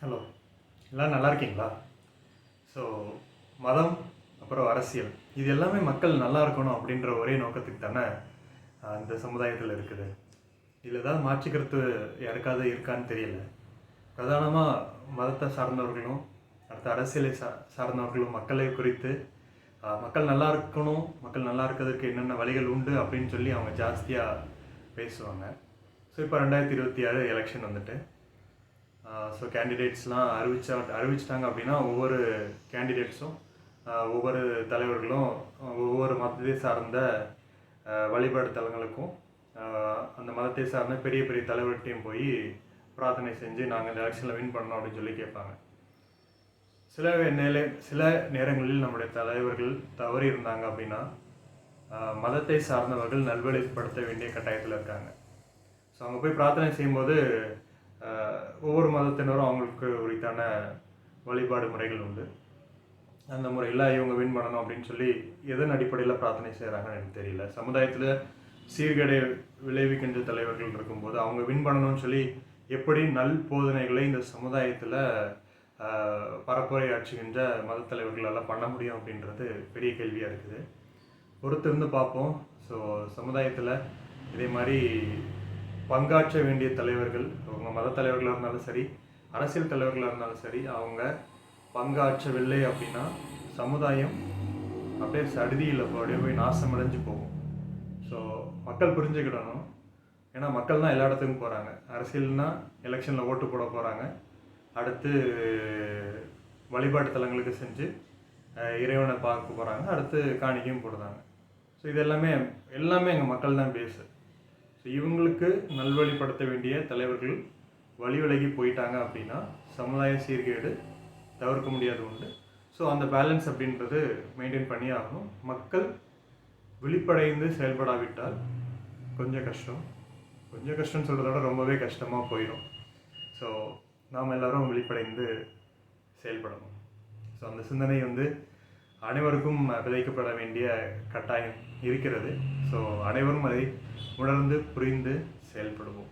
Hello எல்லாம் நல்லா இருக்கீங்களா? ஸோ மதம் அப்புறம் அரசியல். இது எல்லாமே மக்கள் நல்லா இருக்கணும் அப்படின்ற ஒரே நோக்கத்துக்கு தானே அந்த சமுதாயத்தில் இருக்குது. இதில் ஏதாவது மாற்று கருத்து யாருக்காவது இருக்கான்னு தெரியல. பிரதானமாக மதத்தை சார்ந்தவர்களும் அடுத்த அரசியலை சா சார்ந்தவர்களும் மக்களை குறித்து மக்கள் நல்லா இருக்கணும் மக்கள் நல்லா இருக்கிறதுக்கு என்னென்ன வழிகள் உண்டு அப்படின்னு சொல்லி அவங்க ஜாஸ்தியாக பேசுவாங்க. ஸோ இப்போ ரெண்டாயிரத்தி இருபத்தி ஆறு எலெக்ஷன் வந்துட்டு ஸோ கேண்டிடேட்ஸ்லாம் அறிவிச்சா அறிவிச்சிட்டாங்க அப்படின்னா ஒவ்வொரு கேண்டிடேட்ஸும் ஒவ்வொரு தலைவர்களும் ஒவ்வொரு மதத்தை சார்ந்த வழிபாடு தலங்களுக்கும் அந்த மதத்தை சார்ந்த பெரிய பெரிய தலைவர்கிட்டையும் போய் பிரார்த்தனை செஞ்சு நாங்கள் இந்த எலெக்ஷனில் வின் பண்ணோம் அப்படின்னு சொல்லி கேட்பாங்க. சில நிலை சில நேரங்களில் நம்முடைய தலைவர்கள் தவறி இருந்தாங்க அப்படின்னா மதத்தை சார்ந்தவர்கள் நல்வழிப்படுத்த வேண்டிய கட்டாயத்தில் இருக்காங்க. ஸோ அங்கே போய் பிரார்த்தனை செய்யும்போது ஒவ்வொரு மதத்தினரும் அவங்களுக்கு உரித்தான வழிபாடு முறைகள் உண்டு. அந்த முறையில் இவங்க வின் பண்ணணும் அப்படின்னு சொல்லி எதன் அடிப்படையில் பிரார்த்தனை செய்கிறாங்கன்னு எனக்கு தெரியல. சமுதாயத்தில் சீர்கேடை விளைவிக்கின்ற தலைவர்கள் இருக்கும்போது அவங்க வின் பண்ணணும்னு சொல்லி எப்படி நல் போதனைகளை இந்த சமுதாயத்தில் பரப்புரை ஆட்சிகின்ற மதத்தலைவர்களெல்லாம் பண்ண முடியும் அப்படின்றது பெரிய கேள்வியாக இருக்குது. பொறுத்திருந்து பார்ப்போம். ஸோ சமுதாயத்தில் இதே மாதிரி பங்காற்ற வேண்டிய தலைவர்கள் அவங்க மத தலைவர்களாக இருந்தாலும் சரி அரசியல் தலைவர்களாக இருந்தாலும் சரி அவங்க பங்காற்றவில்லை அப்படின்னா சமுதாயம் அப்படியே சடுதியில் அப்படியே போய் நாசமடைஞ்சு போகும். ஸோ மக்கள் புரிஞ்சுக்கிடணும். ஏன்னா மக்கள் தான் எல்லா இடத்துக்கும் போகிறாங்க அரசியல்னால் எலெக்ஷனில் ஓட்டு போட போகிறாங்க அடுத்து வழிபாட்டு தலங்களுக்கு செஞ்சு இறைவனை பார்க்க போகிறாங்க அடுத்து காணிக்கையும் போடுறாங்க. ஸோ இது எல்லாமே எல்லாமே எங்கள் மக்கள் தான் பேசு இவங்களுக்கு நல்வழிப்படுத்த வேண்டிய தலைவர்கள் வழி விலகி போயிட்டாங்க அப்படின்னா சமுதாய சீர்கேடு தவிர்க்க முடியாது உண்டு. ஸோ அந்த பேலன்ஸ் அப்படின்றது மெயின்டைன் பண்ணி ஆகணும். மக்கள் விழிப்படைந்து செயல்படாவிட்டால் கொஞ்சம் கஷ்டம். கொஞ்சம் கஷ்டம்னு சொல்கிறத விட ரொம்பவே கஷ்டமாக போயிடும். ஸோ நாம் எல்லோரும் விழிப்படைந்து செயல்படணும். ஸோ அந்த சிந்தனை வந்து அனைவருக்கும் விதைக்கப்பட வேண்டிய கட்டாயம் இருக்கிறது. ஸோ அனைவரும் அதை உணர்ந்து புரிந்து செயல்படுவோம்.